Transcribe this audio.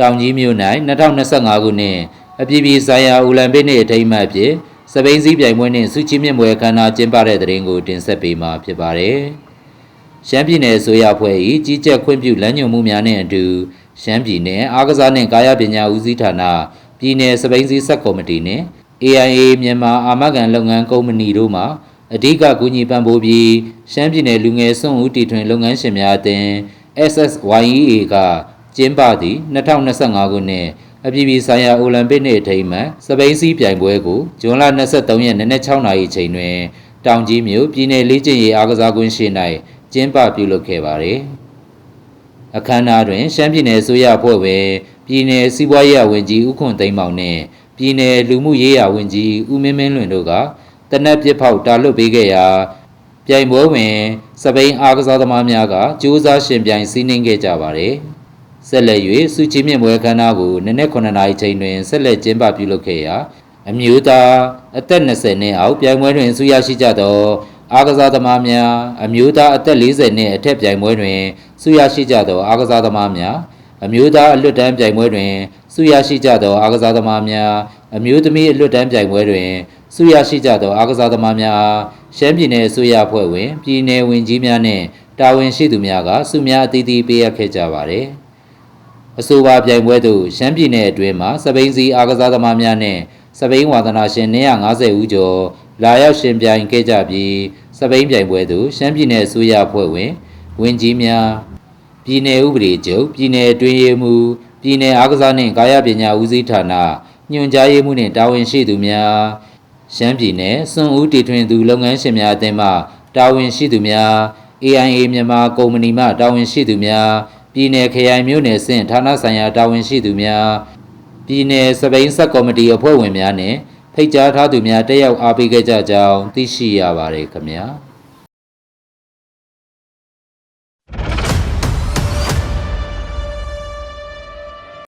တောင်ကြီးမြို့၌2025ခုနှစ်အပြည်ပြည်ဆိုင်ရာအိုလံပစ်နေ့အထိမ်းအမှတ်အဖြစ်စပိန်စည်းပြိုင်ပွဲနှင့်စုချီးမြှင့်ပွဲအခမ်းအနားကျင်းပတဲ့တဲ့ရင်ကိုတင်ဆက်ပေးမှာဖြစ်ပါတယ်။ရှမ်းပြည်နယ်အစိုးရအဖွဲ့၏ကြီးကြပ်ခွင့်ပြုလမ်းညွှန်မှုများနှင့်အတူရှမ်းပြည်နယ်အားကစားနှင့်ကာယပညာဦးစီးဌာနပြည်내စပိန်စည်းဆက်ကော်မတီနှင့် AIA မြန်မာအာမခံလုပ်ငန်းကုမ္ပဏီတို့မှအဓိကကူညီပံ့ပိုးပြီးရှမ်းပြည်နယ်လူငယ်စွန့်ဦးတီထွင်လုပ်ငန်းရှင်များအသင်း SSYEA က ကျင်းပသည့်2025ခုနှစ်အပြည်ပြည်ဆိုင်ရာအိုလံပစ်နေ့အထိမ်းအမှတ်စပိန်စီးပြိုင်ပွဲကိုဇွန်လ23ရက်နေ့နက်6နာရီချိန်တွင် တောင်ကြီးမြို့ပြည်내လေးကျင့်ရေးအားကစားကွင်းရှိ၌ကျင်းပပြုလုပ်ခဲ့ပါသည်အခမ်းအနားတွင် ရှမ်းပြည်နယ်အစိုးရအဖွဲ့ဝင်ပြည်내စီးပွားရေးဝန်ကြီးဦးခွန်သိန်းမောင်နှင့်ပြည်내လူမှုရေးရာဝန်ကြီးဦးမင်းမင်းလွင်တို့ကတနက်ပြစ်ဖောက်တာလွတ်ပေးခဲ့ရာပြိုင်ပွဲဝင်စပိန်အားကစားသမားများကကြိုးစားရှင်ပြိုင်စီးနှင်းခဲ့ကြပါတယ်။ ဆက်လက်၍စုချီမြင့်ပွဲခမ်းနားကိုနနက်9နာရီချိန်တွင်ဆက်လက်ကျင်းပပြုလုပ်ခဲ့ရာအမျိုးသားအသက်20နှစ်အောက်ပြိုင်ပွဲတွင်ဆုရရှိကြသောအားကစားသမားများအမျိုးသားအသက်40နှစ်အထက်ပြိုင်ပွဲတွင်ဆုရရှိကြသောအားကစားသမားများအမျိုးသားအလွတ်တန်းပြိုင်ပွဲတွင်ဆုရရှိကြသောအားကစားသမားများအမျိုးသမီးအလွတ်တန်းပြိုင်ပွဲတွင်ဆုရရှိကြသောအားကစားသမားများအားရှမ်းပြည်နယ်အစိုးရအဖွဲ့ဝင်ပြည်내ဝင်ကြီးများနှင့်တာဝန်ရှိသူများကဆုများအသီးသီးပေးအပ်ခဲ့ကြပါသည် အဆိုပါပြိုင်ပွဲသို့ရှမ်းပြည်နယ်အတွင်းမှာစပိန်စီအားကစားသမားများနဲ့စပိန်ဝါသနာရှင်150ဦးကျော်လာရောက်ရှင်ပြိုင်ခဲ့ကြပြီးစပိန်ပြိုင်ပွဲသို့ရှမ်းပြည်နယ်အစိုးရအဖွဲ့ဝင်ဝန်ကြီးများပြည်နယ်ဥပဒေချုပ်ပြည်နယ်အတွင်းရေးမှူးပြည်နယ်အားကစားနှင့်ကာယပညာဦးစီးဌာနညွှန်ကြားရေးမှူးနှင့်တာဝန်ရှိသူများရှမ်းပြည်နယ်စွန်ဦးတီထွင်သူလုပ်ငန်းရှင်များအသင်းမှတာဝန်ရှိသူများ AIA မြန်မာကုမ္ပဏီမှတာဝန်ရှိသူများ ပြည်내ခရိုင်မြို့နယ်ဆင့်ဌာနဆိုင်ရာတာဝန်ရှိသူများပြည်내စပိန်ဆက်ကော်မတီအဖွဲ့ဝင်များနှင့်ဖိတ်ကြားထားသူများတက်ရောက်အားပေးခဲ့ကြကြောင်းသိရှိရပါတယ်ခင်ဗျာ။